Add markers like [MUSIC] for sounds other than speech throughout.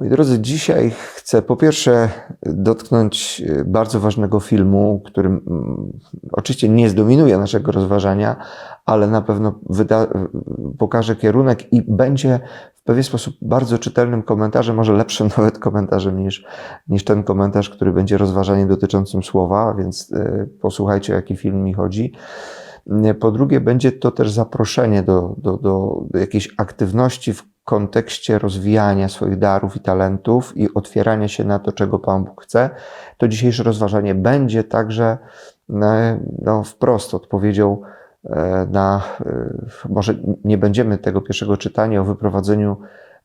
Moi drodzy, dzisiaj chcę po pierwsze dotknąć e, bardzo ważnego filmu, który mm, oczywiście nie zdominuje naszego rozważania, ale na pewno wyda, pokaże kierunek i będzie w pewien sposób bardzo czytelnym komentarzem, może lepszym [LAUGHS] nawet komentarzem niż, niż ten komentarz, który będzie rozważaniem dotyczącym słowa, więc e, posłuchajcie, o jaki film mi chodzi. Po drugie, będzie to też zaproszenie do, do, do jakiejś aktywności w kontekście rozwijania swoich darów i talentów i otwierania się na to, czego Pan Bóg chce, to dzisiejsze rozważanie będzie także e, no, wprost odpowiedzią e, na, e, może nie będziemy tego pierwszego czytania o wyprowadzeniu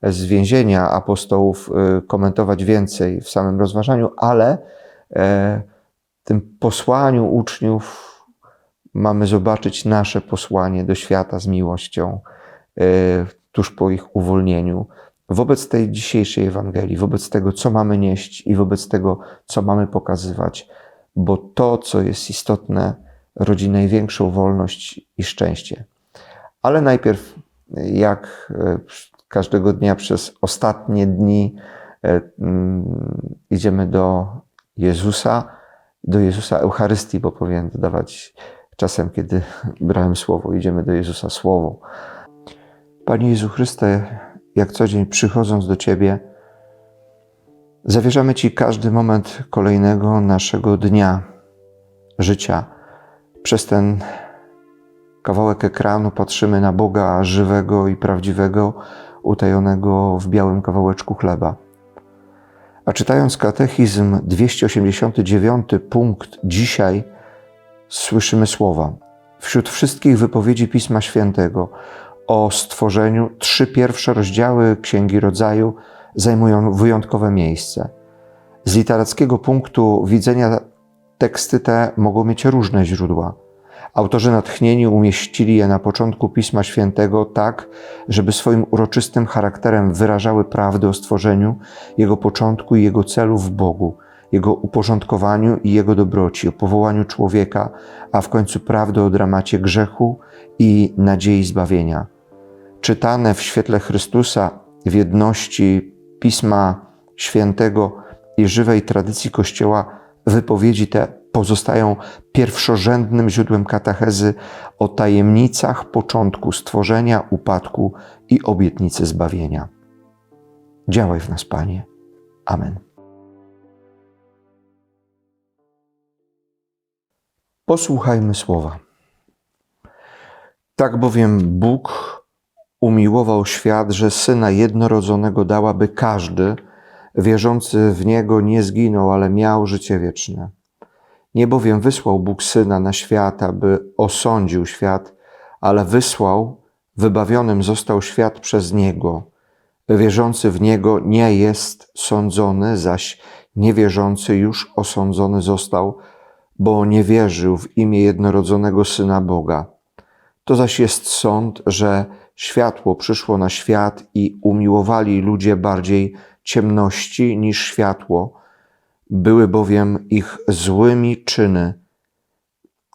z więzienia apostołów komentować więcej w samym rozważaniu, ale tym posłaniu uczniów mamy zobaczyć nasze posłanie do świata z miłością tuż po ich uwolnieniu, wobec tej dzisiejszej Ewangelii, wobec tego, co mamy nieść i wobec tego, co mamy pokazywać, bo to, co jest istotne, rodzi największą wolność i szczęście. Ale najpierw, jak e, każdego dnia przez ostatnie dni, e, mm, idziemy do Jezusa, do Jezusa Eucharystii, bo powinien dodawać czasem, kiedy brałem słowo, idziemy do Jezusa Słowo. Panie Jezu Chryste, jak co dzień przychodząc do Ciebie, zawierzamy Ci każdy moment kolejnego naszego dnia życia. Przez ten kawałek ekranu patrzymy na Boga żywego i prawdziwego, utajonego w białym kawałeczku chleba. A czytając katechizm 289 punkt dzisiaj, słyszymy słowa. Wśród wszystkich wypowiedzi Pisma Świętego o stworzeniu, trzy pierwsze rozdziały Księgi Rodzaju zajmują wyjątkowe miejsce. Z literackiego punktu widzenia teksty te mogą mieć różne źródła. Autorzy natchnieni umieścili je na początku Pisma Świętego tak, żeby swoim uroczystym charakterem wyrażały prawdę o stworzeniu, jego początku i jego celu w Bogu, jego uporządkowaniu i jego dobroci, o powołaniu człowieka, a w końcu prawdę o dramacie grzechu i nadziei zbawienia czytane w świetle Chrystusa, w jedności Pisma Świętego i żywej tradycji Kościoła, wypowiedzi te pozostają pierwszorzędnym źródłem katechezy o tajemnicach początku stworzenia, upadku i obietnicy zbawienia. Działaj w nas, Panie. Amen. Posłuchajmy słowa. Tak bowiem Bóg umiłował świat, że Syna jednorodzonego dał, aby każdy wierzący w Niego nie zginął, ale miał życie wieczne. Nie bowiem wysłał Bóg Syna na świat, aby osądził świat, ale wysłał, wybawionym został świat przez Niego. Wierzący w Niego nie jest sądzony, zaś niewierzący już osądzony został, bo nie wierzył w imię jednorodzonego Syna Boga. To zaś jest sąd, że światło przyszło na świat i umiłowali ludzie bardziej ciemności niż światło, były bowiem ich złymi czyny.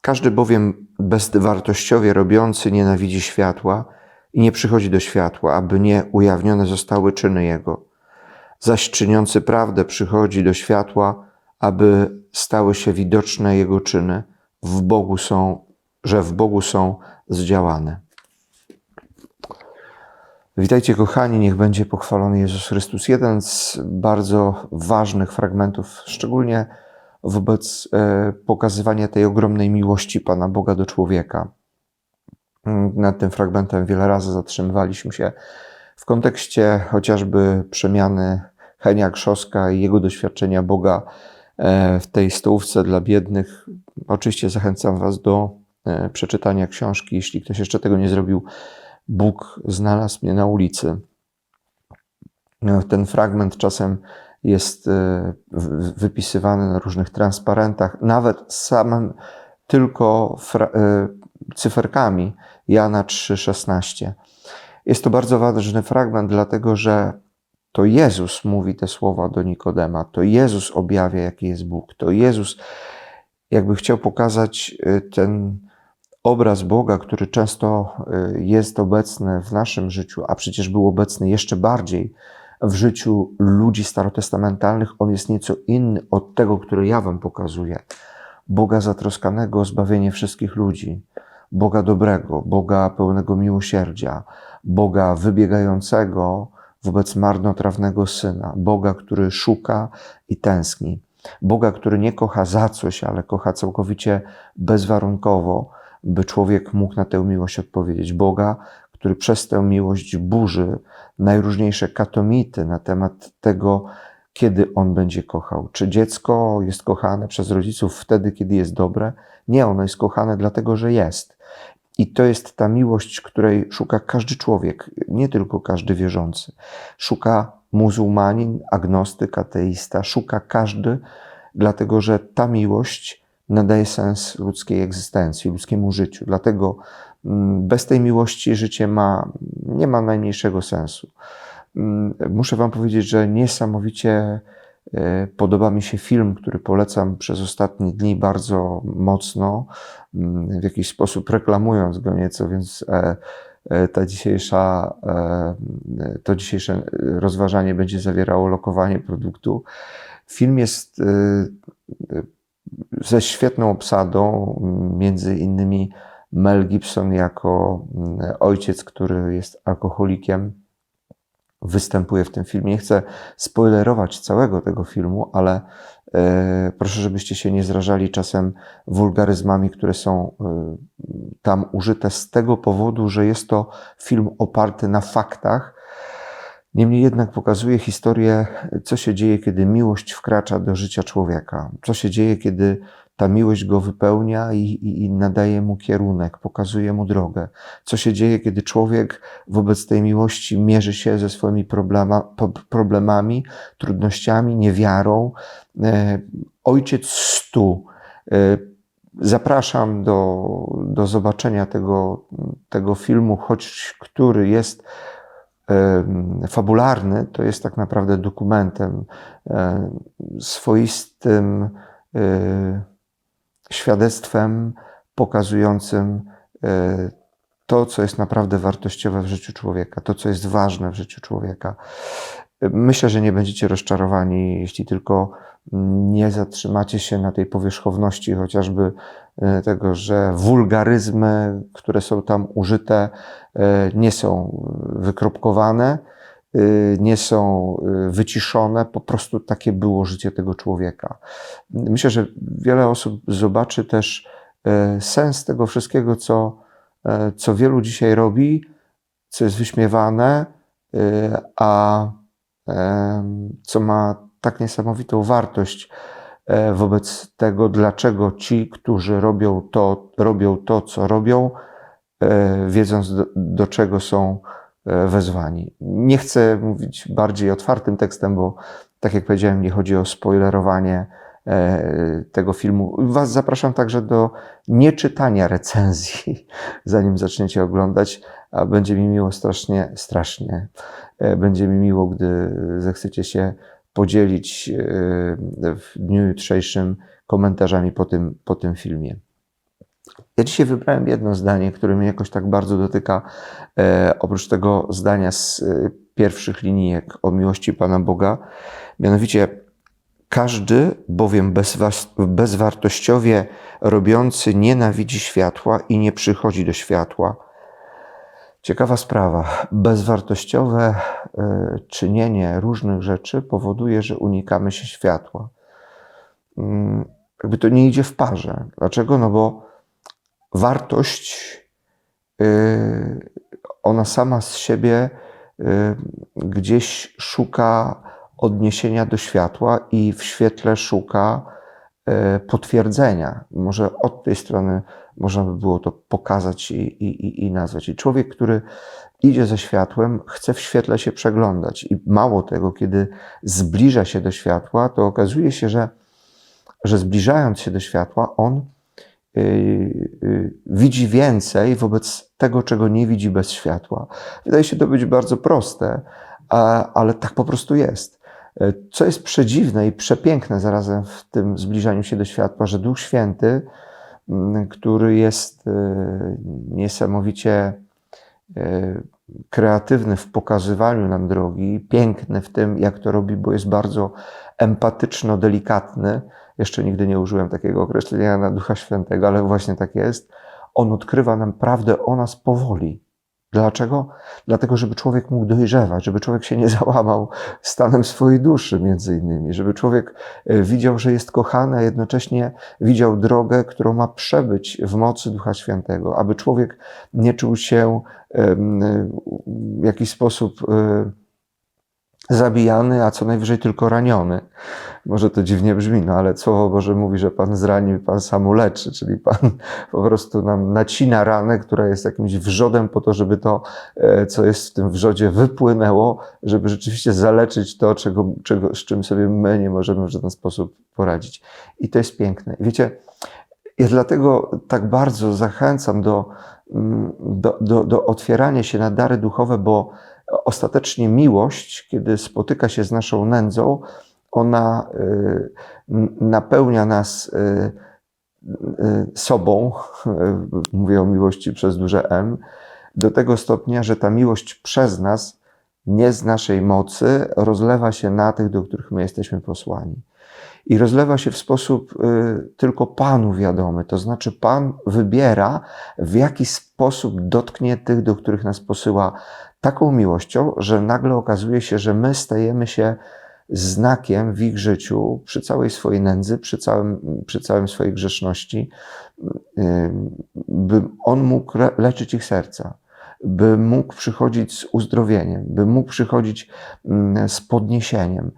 Każdy bowiem bezwartościowie robiący nienawidzi światła i nie przychodzi do światła, aby nie ujawnione zostały czyny jego. Zaś czyniący prawdę przychodzi do światła, aby stały się widoczne jego czyny, w Bogu są, że w Bogu są zdziałane. Witajcie, kochani, niech będzie pochwalony Jezus Chrystus. Jeden z bardzo ważnych fragmentów, szczególnie wobec e, pokazywania tej ogromnej miłości Pana Boga do człowieka. Mm, nad tym fragmentem wiele razy zatrzymywaliśmy się w kontekście chociażby przemiany Henia Krzoska i jego doświadczenia Boga e, w tej stołówce dla biednych. Oczywiście zachęcam Was do e, przeczytania książki, jeśli ktoś jeszcze tego nie zrobił Bóg znalazł mnie na ulicy. Ten fragment czasem jest e, wypisywany na różnych transparentach, nawet samym tylko e, cyferkami Jana 3,16. Jest to bardzo ważny fragment, dlatego że to Jezus mówi te słowa do Nikodema, to Jezus objawia, jaki jest Bóg, to Jezus jakby chciał pokazać e, ten obraz Boga, który często y, jest obecny w naszym życiu, a przecież był obecny jeszcze bardziej w życiu ludzi starotestamentalnych, on jest nieco inny od tego, który ja Wam pokazuję. Boga zatroskanego o zbawienie wszystkich ludzi, Boga dobrego, Boga pełnego miłosierdzia, Boga wybiegającego wobec marnotrawnego syna, Boga, który szuka i tęskni, Boga, który nie kocha za coś, ale kocha całkowicie bezwarunkowo, by człowiek mógł na tę miłość odpowiedzieć. Boga, który przez tę miłość burzy najróżniejsze katomity na temat tego, kiedy on będzie kochał. Czy dziecko jest kochane przez rodziców wtedy, kiedy jest dobre? Nie, ono jest kochane dlatego, że jest. I to jest ta miłość, której szuka każdy człowiek, nie tylko każdy wierzący. Szuka muzułmanin, agnostyk, ateista, szuka każdy, dlatego że ta miłość nadaje sens ludzkiej egzystencji, ludzkiemu życiu. Dlatego mm, bez tej miłości życie ma, nie ma najmniejszego sensu. Mm, muszę Wam powiedzieć, że niesamowicie e, podoba mi się film, który polecam przez ostatnie dni bardzo mocno, mm, w jakiś sposób reklamując go nieco, więc e, e, ta dzisiejsza, to dzisiejsze rozważanie będzie zawierało lokowanie produktu. Film jest ze świetną obsadą, między innymi Mel Gibson jako mm, ojciec, który jest alkoholikiem, występuje w tym filmie. Nie chcę spoilerować całego tego filmu, ale e, proszę, żebyście się nie zrażali czasem wulgaryzmami, które są e, tam użyte z tego powodu, że jest to film oparty na faktach. Niemniej jednak pokazuje historię, co się dzieje, kiedy miłość wkracza do życia człowieka, co się dzieje, kiedy ta miłość go wypełnia i, i, i, nadaje mu kierunek, pokazuje mu drogę. Co się dzieje, kiedy człowiek wobec tej miłości mierzy się ze swoimi problema, problemami, trudnościami, niewiarą. E, ojciec stu. E, zapraszam do, do zobaczenia tego, tego filmu, choć który jest fabularny, to jest tak naprawdę dokumentem swoistym świadectwem pokazującym e, to, co jest naprawdę wartościowe w życiu człowieka, to, co jest ważne w życiu człowieka. Myślę, że nie będziecie rozczarowani, jeśli tylko nie zatrzymacie się na tej powierzchowności, chociażby e, tego, że wulgaryzmy, które są tam użyte, e, nie są wykropkowane, nie są wyciszone, po prostu takie było życie tego człowieka. Myślę, że wiele osób zobaczy też e, sens tego wszystkiego, co, e, co wielu dzisiaj robi, co jest wyśmiewane, e, a co ma tak niesamowitą wartość wobec tego, dlaczego ci, którzy robią to, robią to, co robią, wiedząc do, do czego są wezwani. Nie chcę mówić bardziej otwartym tekstem, bo tak jak powiedziałem, nie chodzi o spoilerowanie E, tego filmu. Was zapraszam także do nieczytania recenzji, [LAUGHS] zanim zaczniecie oglądać, a będzie mi miło strasznie, strasznie. E, będzie mi miło, gdy zechcecie się podzielić e, w dniu jutrzejszym komentarzami po tym, po tym filmie. Ja dzisiaj wybrałem jedno zdanie, które mnie jakoś tak bardzo dotyka, oprócz tego zdania z pierwszych linijek o miłości Pana Boga. Mianowicie każdy bowiem bezwartościowie robiący nienawidzi światła i nie przychodzi do światła. Ciekawa sprawa. Bezwartościowe e, czynienie różnych rzeczy powoduje, że unikamy się światła. Mm, jakby to nie idzie w parze. Dlaczego? No bo wartość, e, ona sama z siebie e, gdzieś szuka odniesienia do światła i w świetle szuka e, potwierdzenia. Może od tej strony można by było to pokazać i, i, i nazwać. I człowiek, który idzie ze światłem, chce w świetle się przeglądać. I mało tego, kiedy zbliża się do światła, to okazuje się, że, że zbliżając się do światła, on yy, yy, widzi więcej wobec tego, czego nie widzi bez światła. Wydaje się to być bardzo proste, ale tak po prostu jest. E, co jest przedziwne i przepiękne zarazem w tym zbliżaniu się do światła, że Duch Święty, który jest e, niesamowicie e, kreatywny w pokazywaniu nam drogi, piękny w tym, jak to robi, bo jest bardzo empatyczno-delikatny. Jeszcze nigdy nie użyłem takiego określenia na Ducha Świętego, ale właśnie tak jest. On odkrywa nam prawdę o nas powoli. Dlaczego? Dlatego, żeby człowiek mógł dojrzewać, żeby człowiek się nie [LAUGHS] załamał stanem swojej duszy, między innymi, żeby człowiek e, widział, że jest kochany, a jednocześnie widział drogę, którą ma przebyć w mocy Ducha Świętego, aby człowiek nie czuł się w jakiś sposób e, zabijany, a co najwyżej tylko raniony. Może to dziwnie brzmi, no ale Słowo Boże mówi, że Pan zranił, Pan sam uleczy, czyli Pan [LAUGHS] po prostu nam nacina ranę, która jest jakimś wrzodem po to, żeby to, e, co jest w tym wrzodzie wypłynęło, żeby rzeczywiście zaleczyć to, czego, czego, z czym sobie my nie możemy w żaden sposób poradzić. I to jest piękne. Wiecie, ja dlatego tak bardzo zachęcam do, mm, do, do, do otwierania się na dary duchowe, bo ostatecznie miłość, kiedy spotyka się z naszą nędzą, ona y, napełnia nas y, y, sobą, [LAUGHS] mówię o miłości przez duże M, do tego stopnia, że ta miłość przez nas, nie z naszej mocy, rozlewa się na tych, do których my jesteśmy posłani. I rozlewa się w sposób tylko Panu wiadomy, to znaczy Pan wybiera, w jaki sposób dotknie tych, do których nas posyła taką miłością, że nagle okazuje się, że my stajemy się znakiem w ich życiu, przy całej swojej nędzy, przy całym, przy całym swojej grzeszności, by On mógł leczyć ich serca, by mógł przychodzić z uzdrowieniem, by mógł przychodzić z podniesieniem.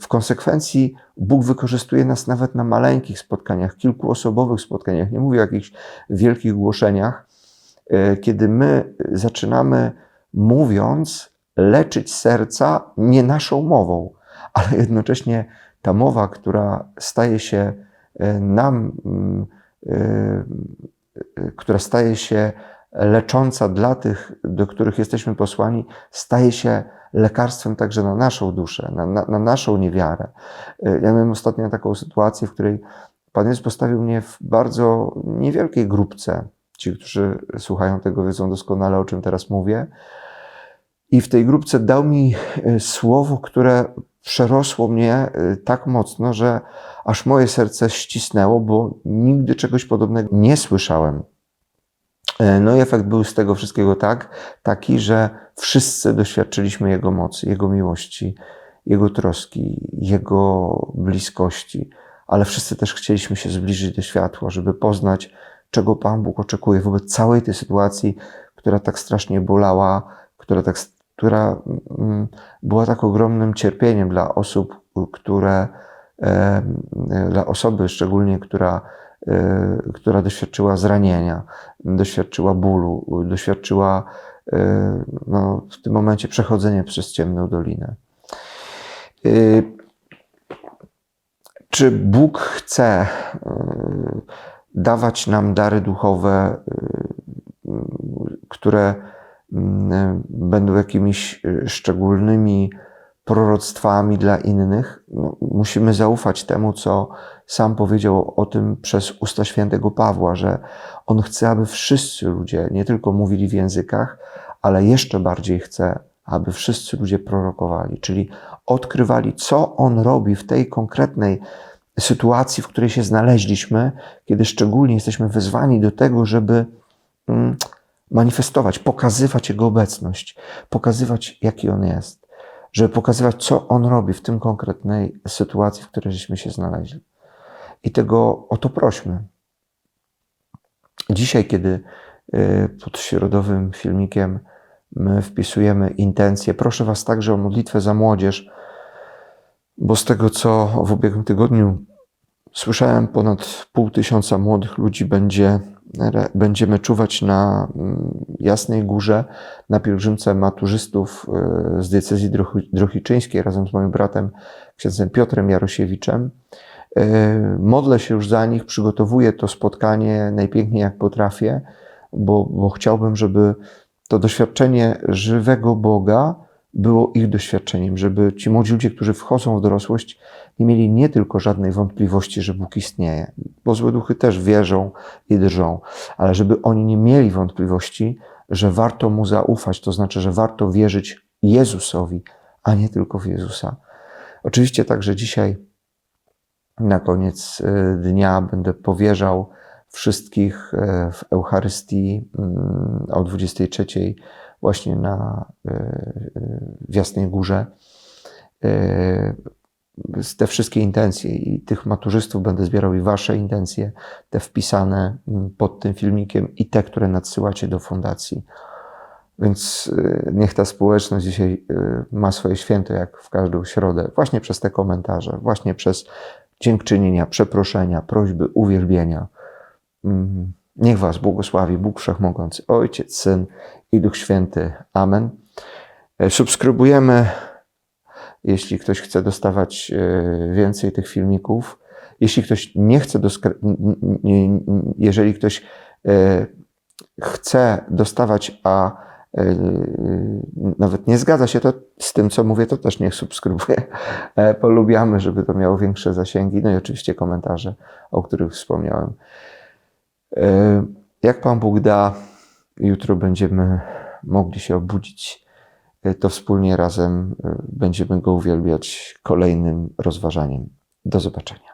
W konsekwencji Bóg wykorzystuje nas nawet na maleńkich spotkaniach, kilkuosobowych spotkaniach, nie mówię o jakichś wielkich głoszeniach, kiedy my zaczynamy mówiąc, leczyć serca nie naszą mową, ale jednocześnie ta mowa, która staje się e, nam, mm, e, e, która staje się lecząca dla tych, do których jesteśmy posłani, staje się lekarstwem także na naszą duszę, na, na, na naszą niewiarę. Ja miałem ostatnio taką sytuację, w której Pan Jezus postawił mnie w bardzo niewielkiej grupce. Ci, którzy słuchają tego, wiedzą doskonale, o czym teraz mówię. I w tej grupce dał mi e, słowo, które przerosło mnie e, tak mocno, że aż moje serce ścisnęło, bo nigdy czegoś podobnego nie słyszałem. E, no i efekt był z tego wszystkiego tak, taki, że wszyscy doświadczyliśmy Jego mocy, Jego miłości, Jego troski, Jego bliskości, ale wszyscy też chcieliśmy się zbliżyć do światła, żeby poznać, czego Pan Bóg oczekuje wobec całej tej sytuacji, która tak strasznie bolała, która tak która mm, była tak ogromnym cierpieniem dla osób, które, e, dla osoby szczególnie, która, e, która doświadczyła zranienia, doświadczyła bólu, doświadczyła e, no, w tym momencie przechodzenia przez ciemną dolinę. Czy Bóg chce dawać nam dary duchowe, które będą jakimiś y, szczególnymi proroctwami dla innych. No, musimy zaufać temu, co sam powiedział o tym przez usta świętego Pawła, że on chce, aby wszyscy ludzie nie tylko mówili w językach, ale jeszcze bardziej chce, aby wszyscy ludzie prorokowali, czyli odkrywali, co on robi w tej konkretnej sytuacji, w której się znaleźliśmy, kiedy szczególnie jesteśmy wezwani do tego, żeby mm, manifestować, pokazywać Jego obecność, pokazywać, jaki On jest, żeby pokazywać, co On robi w tym konkretnej sytuacji, w której żeśmy się znaleźli. I tego o to prośmy. Dzisiaj, kiedy y, pod środowym filmikiem my wpisujemy intencje, proszę Was także o modlitwę za młodzież, bo z tego, co w ubiegłym tygodniu słyszałem, ponad pół tysiąca młodych ludzi będzie będziemy czuwać na mm, Jasnej Górze, na pielgrzymce maturzystów e, z diecezji drohiczyńskiej razem z moim bratem, księdzem Piotrem Jarosiewiczem. E, modlę się już za nich, przygotowuję to spotkanie najpiękniej jak potrafię, bo, bo chciałbym, żeby to doświadczenie żywego Boga było ich doświadczeniem, żeby ci młodzi ludzie, którzy wchodzą w dorosłość, nie mieli nie tylko żadnej wątpliwości, że Bóg istnieje, bo złe duchy też wierzą i drżą, ale żeby oni nie mieli wątpliwości, że warto mu zaufać, to znaczy, że warto wierzyć Jezusowi, a nie tylko w Jezusa. Oczywiście także dzisiaj na koniec e, dnia będę powierzał wszystkich e, w Eucharystii mm, o 23 właśnie na e, w Jasnej Górze te wszystkie intencje i tych maturzystów będę zbierał i wasze intencje, te wpisane mm, pod tym filmikiem i te, które nadsyłacie do fundacji. Więc y, niech ta społeczność dzisiaj y, ma swoje święto, jak w każdą środę, właśnie przez te komentarze, właśnie przez dziękczynienia, przeproszenia, prośby, uwielbienia. Mm, Niech Was błogosławi Bóg Wszechmogący, Ojciec, Syn i Duch Święty. Amen. E, Subskrybujemy, jeśli ktoś chce dostawać e, więcej tych filmików. Jeśli ktoś nie chce, jeżeli ktoś e, chce dostawać, a e, nawet nie zgadza się to z tym, co mówię, to też niech subskrybuje. Polubiamy, żeby to miało większe zasięgi. No i oczywiście komentarze, o których wspomniałem. Jak Pan Bóg da, jutro będziemy mogli się obudzić, to wspólnie razem e, będziemy Go uwielbiać kolejnym rozważaniem. Do zobaczenia.